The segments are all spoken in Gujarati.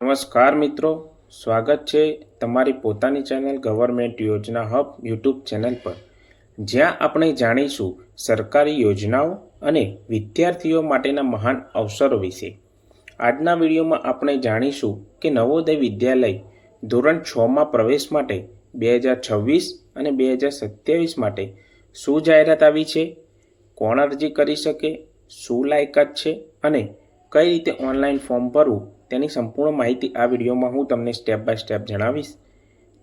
નમસ્કાર મિત્રો, સ્વાગત છે તમારી પોતાની channel Government Yojana Hub YouTube channel પર. જ્યાં આપણે જાણીશું સરકારી યોજનાઓ અને વિદ્યાર્થીઓ માટેના મહાન અવસરો વિશે. આજના વિડીયોમાં આપણે જાણીશું કે નવોદય વિદ્યાલય ધોરણ છમાં પ્રવેશ માટે બે હજાર છવ્વીસ અને બે હજાર સત્યાવીસ માટે શું જાહેરાત આવી છે, કોણ અરજી કરી શકે, શું લાયકાત છે અને કઈ રીતે ઓનલાઈન ફોર્મ ભરવું તેની સંપૂર્ણ માહિતી આ વિડીયોમાં હું તમને સ્ટેપ બાય સ્ટેપ જણાવીશ.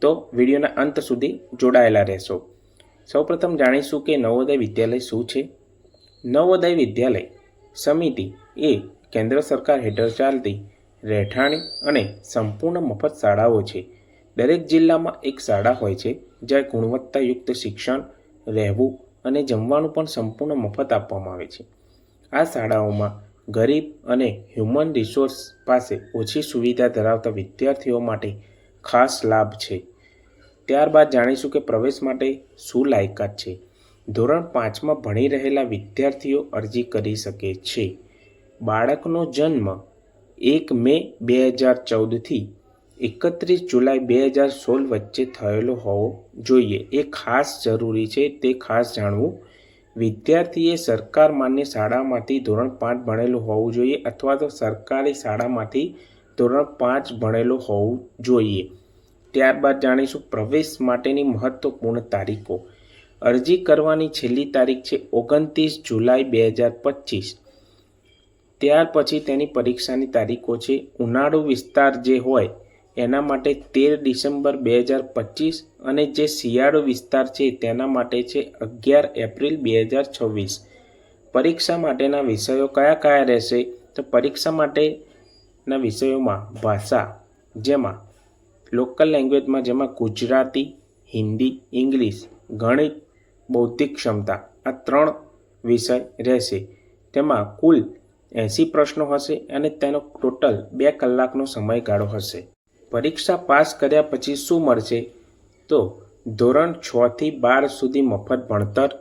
તો વિડીયોના અંત સુધી જોડાયેલા રહેશો. સૌપ્રથમ જાણીશું કે નવોદય વિદ્યાલય શું છે? નવોદય વિદ્યાલય સમિતિ એ કેન્દ્ર સરકાર હેઠળ ચાલતી રહેઠાણી અને સંપૂર્ણ મફત શાળાઓ છે. દરેક જિલ્લામાં એક શાળા હોય છે, જ્યાં ગુણવત્તાયુક્ત શિક્ષણ, રહેવું અને જમવાનું પણ સંપૂર્ણ મફત આપવામાં આવે છે. આ શાળાઓમાં ગરીબ અને હ્યુમન રિસોર્સ પાસે ઓછી સુવિધા ધરાવતા વિદ્યાર્થીઓ માટે ખાસ લાભ છે. ત્યારબાદ જાણીશું કે પ્રવેશ માટે શું લાયકાત છે. ધોરણ પાંચમાં ભણી રહેલા વિદ્યાર્થીઓ અરજી કરી શકે છે. બાળકનો જન્મ એક મે બે હજાર ચૌદથી એકત્રીસ જુલાઈ બે હજાર સોળ વચ્ચે થયેલો હોવો જોઈએ. એ ખાસ જરૂરી છે, તે ખાસ જાણવું વિદ્યાર્થીએ સરકાર માન્ય શાળામાંથી ધોરણ પાંચ ભણેલું હોવું જોઈએ અથવા તો સરકારી શાળામાંથી ધોરણ પાંચ ભણેલું હોવું જોઈએ. ત્યારબાદ જાણીશું પ્રવેશ માટેની મહત્વપૂર્ણ તારીખો. અરજી કરવાની છેલ્લી તારીખ છે ઓગણત્રીસ જુલાઈ બે હજાર પચીસ. ત્યાર પછી તેની પરીક્ષાની તારીખો છે. ઉનાળુ વિસ્તાર જે હોય એના માટે તેર ડિસેમ્બર બે હજાર પચીસ અને જે શિયાળો વિસ્તાર છે તેના માટે છે અગિયાર એપ્રિલ બે હજાર છવ્વીસ. પરીક્ષા માટેના વિષયો કયા કયા રહેશે? તો પરીક્ષા માટેના વિષયોમાં ભાષા, જેમાં લોકલ લેંગ્વેજમાં જેમાં ગુજરાતી, હિન્દી, ઇંગ્લિશ, ગણિત, બૌદ્ધિક ક્ષમતા આ ત્રણ વિષય રહેશે. તેમાં કુલ એંસી પ્રશ્નો હશે અને તેનો ટોટલ બે કલાકનો સમયગાળો હશે. પરીક્ષા પાસ કર્યા પછી શું મળશે? તો ધોરણ છથી બાર સુધી મફત ભણતર,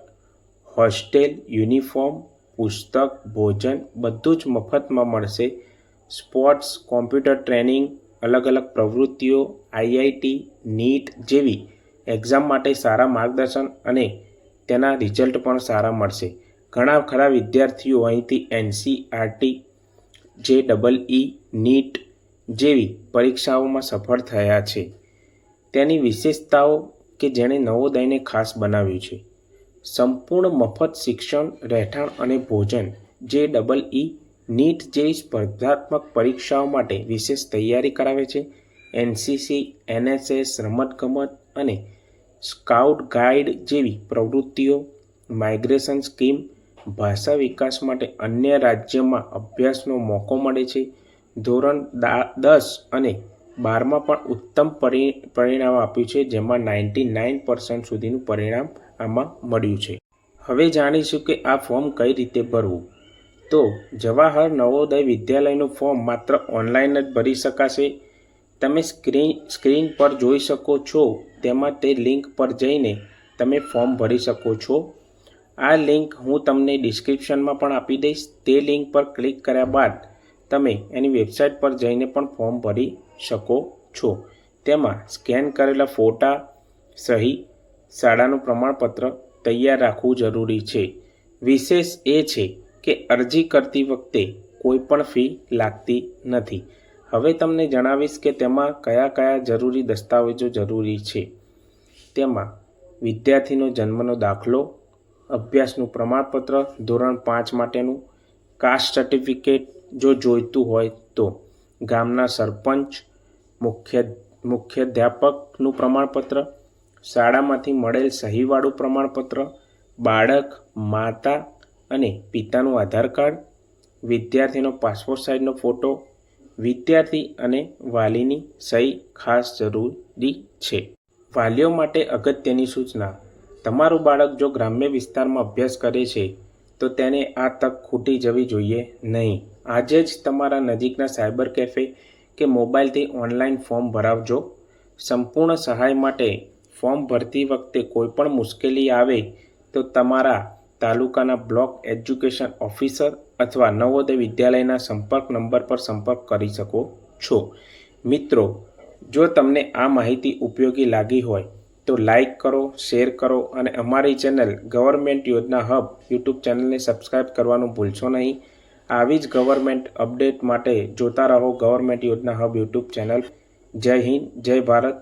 હોસ્ટેલ, યુનિફોર્મ, પુસ્તક, ભોજન બધું જ મફતમાં મળશે. સ્પોર્ટ્સ, કોમ્પ્યુટર ટ્રેનિંગ, અલગ અલગ પ્રવૃત્તિઓ, આઈઆઈટી, નીટ જેવી એક્ઝામ માટે સારા માર્ગદર્શન અને તેના રિઝલ્ટ પણ સારા મળશે. ઘણા ખરા વિદ્યાર્થીઓ અહીંથી એનસીઆરટી જે ડબલ ઈ નીટ જેવી પરીક્ષાઓમાં સફળ થયા છે. તેની વિશેષતાઓ કે જેણે નવોદયને ખાસ બનાવ્યું છે. સંપૂર્ણ મફત શિક્ષણ, રહેઠાણ અને ભોજન જે ડબલ ઈ, નીટ જેવી સ્પર્ધાત્મક પરીક્ષાઓ માટે વિશેષ તૈયારી કરાવે છે. એનસીસી, એનએસએસ, રમતગમત અને સ્કાઉટ ગાઈડ જેવી પ્રવૃત્તિઓ, માઇગ્રેશન સ્કીમ, ભાષા વિકાસ માટે અન્ય રાજ્યમાં અભ્યાસનો મોકો મળે છે. ધોરણ દસ અને બારમાં પણ ઉત્તમ પરિ, પરિણામ આપ્યું છે, જેમાં નાઇન્ટી નાઇન પર્સન્ટ સુધીનું પરિણામ આમાં મળ્યું છે. હવે જાણીશું કે આ ફોર્મ કઈ રીતે ભરવું. તો જવાહર નવોદય વિદ્યાલયનું ફોર્મ માત્ર ઓનલાઈન જ ભરી શકાશે. તમે સ્ક્રીન સ્ક્રીન પર જોઈ શકો છો, તેમાં તે લિંક પર જઈને તમે ફોર્મ ભરી શકો છો. આ લિંક હું તમને ડિસ્ક્રિપ્શનમાં પણ આપી દઈશ. તે લિંક પર ક્લિક કર્યા બાદ તમે એની વેબસાઇટ પર જઈને પણ ફોર્મ ભરી શકો છો. તેમાં સ્કેન કરેલા ફોટા સહી, શાળાનું પ્રમાણપત્ર તૈયાર રાખવું જરૂરી છે. વિશેષ એ છે કે અરજી કરતી વખતે કોઈ પણ ફી લાગતી નથી. હવે તમને જણાવીશ કે તેમાં કયા કયા જરૂરી દસ્તાવેજો જરૂરી છે. તેમાં વિદ્યાર્થીનો જન્મનો દાખલો, અભ્યાસનું પ્રમાણપત્ર ધોરણ પાંચ માટેનું, કાસ્ટ સર્ટિફિકેટ જો જોઈતું હોય તો. ગામના સરપંચ, મુખ્ય, મુખ્યાધ્યાપકનું પ્રમાણપત્ર, શાળામાંથી મળેલ સહીવાળું પ્રમાણપત્ર, બાળક, માતા અને પિતાનું આધાર કાર્ડ, વિદ્યાર્થીનો પાસપોર્ટ સાઇઝનો ફોટો, વિદ્યાર્થી અને વાલીની સહી ખાસ જરૂરી છે. વાલીઓ માટે અગત્યની સૂચના. તમારું બાળક જો ગ્રામ્ય વિસ્તારમાં અભ્યાસ કરે છે તો તેને આ તક ખૂટી જવી જોઈએ નહીં. આજે જ તમારા નજીકના સાયબર કેફે કે મોબાઈલથી ઓનલાઈન ફોર્મ ભરાવજો. સંપૂર્ણ સહાય માટે ફોર્મ ભરતી વખતે કોઈપણ મુશ્કેલી આવે તો તમારા તાલુકાના બ્લોક એજ્યુકેશન ઓફિસર અથવા નવોદય વિદ્યાલયના સંપર્ક નંબર પર સંપર્ક કરી શકો છો. મિત્રો, જો તમને આ માહિતી ઉપયોગી લાગી હોય તો લાઈક કરો શેર કરો અને અમારી channel Government Yojana Hub YouTube ચેનલને સબસ્ક્રાઈબ કરવાનું ભૂલશો નહીં. આવી જ ગવર્મેન્ટ અપડેટ માટે જોતા રહો government Yojana hub YouTube channel જય હિન્દ, જય ભારત.